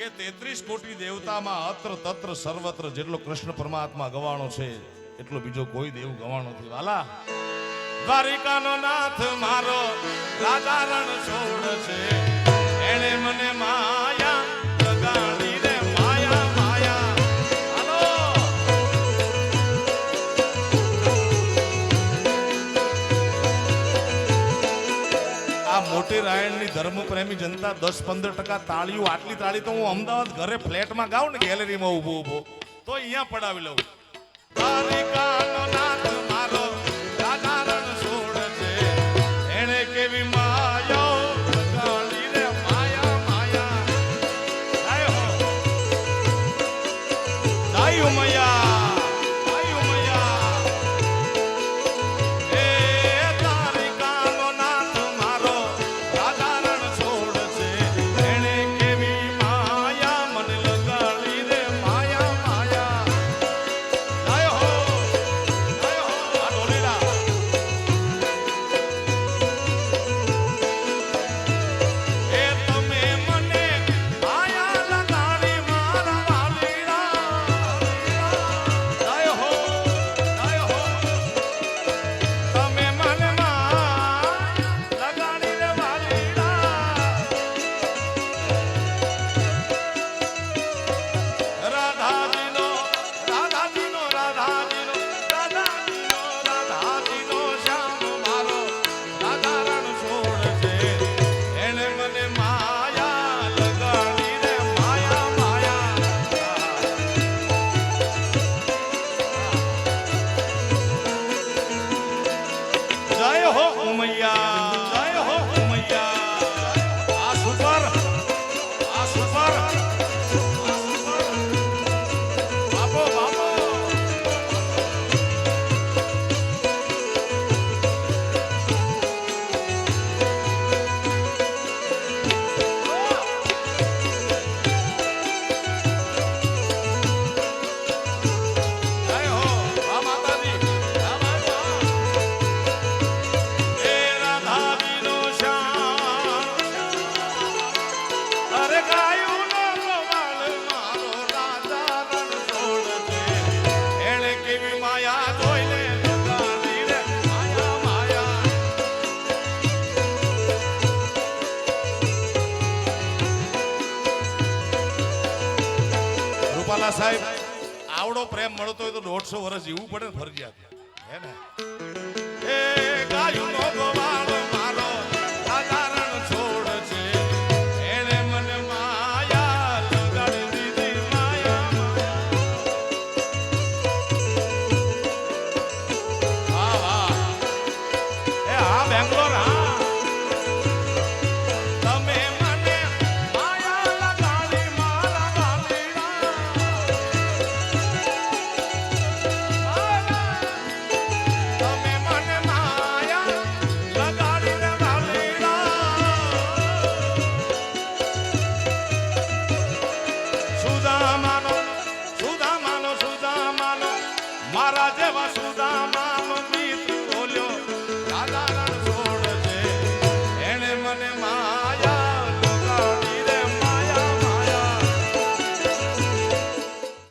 કે તેત્રીસ કોટી દેવતામાં અત્ર તત્ર સર્વત્ર જેટલો કૃષ્ણ પરમાત્મા ગવાણો છે, એટલો બીજો કોઈ દેવ ગવાણો નથી. વાલા, દ્વારિકાનો નાથ મારો રાજા છોડ છે. એને મને મા સ્વામિનારાયણની ધર્મપ્રેમી જનતા દસ પંદર ટકા તાળીઓ, આટલી તાળી તો હું અમદાવાદ ઘરે ફ્લેટમાં ગાઉં ને ગેલેરીમાં ઊભો ઊભો. તો અહીંયા પડાવી લઉં. તારી વાલા સાહેબ આવડો પ્રેમ મળતો હોય તો દોઢસો વર્ષ જીવવું પડે ને ફરજિયાત. હે ને? মহারাজে বাস